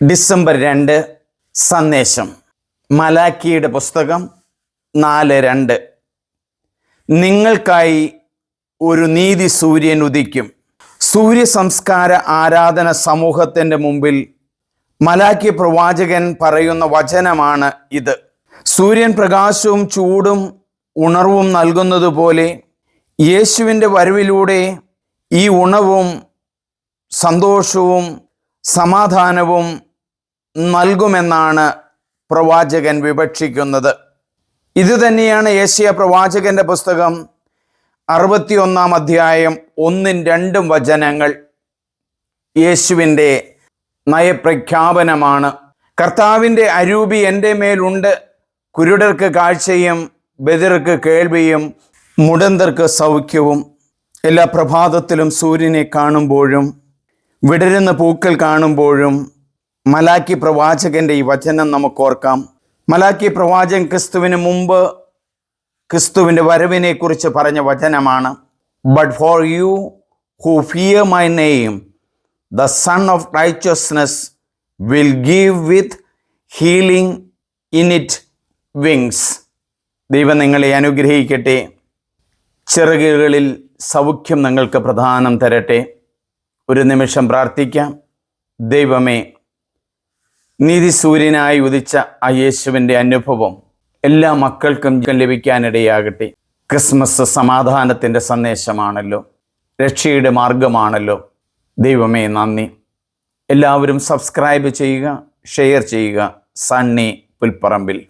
December രണ്ട് സന്ദേശം. മലാക്കിയുടെ പുസ്തകം നാല് രണ്ട്. നിങ്ങൾക്കായി ഒരു നീതി സൂര്യൻ ഉദിക്കും. സൂര്യ സംസ്കാര ആരാധന സമൂഹത്തിന്റെ മുമ്പിൽ മലാക്കി പ്രവാചകൻ പറയുന്ന വചനമാണ് ഇത്. സൂര്യൻ പ്രകാശവും ചൂടും ഉണർവും നൽകുന്നത് പോലെ യേശുവിന്റെ വരവിലൂടെ ഈ ഉണവും സന്തോഷവും സമാധാനവും നൽകുമെന്നാണ് പ്രവാചകൻ വിവക്ഷിക്കുന്നത്. ഇതുതന്നെയാണ് ഏഷ്യ പ്രവാചകന്റെ പുസ്തകം അറുപത്തിയൊന്നാം അധ്യായം ഒന്നും രണ്ടും വചനങ്ങൾ. യേശുവിന്റെ നയപ്രഖ്യാപനമാണ്. കർത്താവിന്റെ അരൂപി എന്റെ മേലുണ്ട് കുരുടർക്ക് കാഴ്ചയും ബദിർക്ക് കേൾവിയും മുടന്തർക്ക് സൗഖ്യവും. എല്ലാ പ്രഭാതത്തിലും സൂര്യനെ കാണുമ്പോഴും വിടരുന്ന പൂക്കൾ കാണുമ്പോഴും മലാക്കി പ്രവാചകന്റെ ഈ വചനം നമുക്ക് ഓർക്കാം. മലാക്കി പ്രവാചകൻ ക്രിസ്തുവിന് മുമ്പ് ക്രിസ്തുവിന്റെ വരവിനെ കുറിച്ച് പറഞ്ഞ വചനമാണ് but for you who fear my name the sun of righteousness will give with healing in it wings ദൈവം നിങ്ങളെ അനുഗ്രഹിക്കട്ടെ. ചിറകുകളിൽ സൗഖ്യം നിങ്ങൾക്ക് പ്രധാനം തരട്ടെ. ഒരു നിമിഷം പ്രാർത്ഥിക്കാം. ദൈവമേ നീതിസൂര്യനായി ഉദിച്ച ആ യേശുവിന്റെ അനുഭവം എല്ലാ മക്കൾക്കും ലഭിക്കാനിടയാകട്ടെ. ക്രിസ്മസ് സമാധാനത്തിന്റെ സന്ദേശമാണല്ലോ. രക്ഷയുടെ മാർഗമാണല്ലോ. ദൈവമേ നന്ദി. എല്ലാവരും സബ്സ്ക്രൈബ് ചെയ്യുക ഷെയർ ചെയ്യുക. സണ്ണി പുൽപ്പറമ്പിൽ.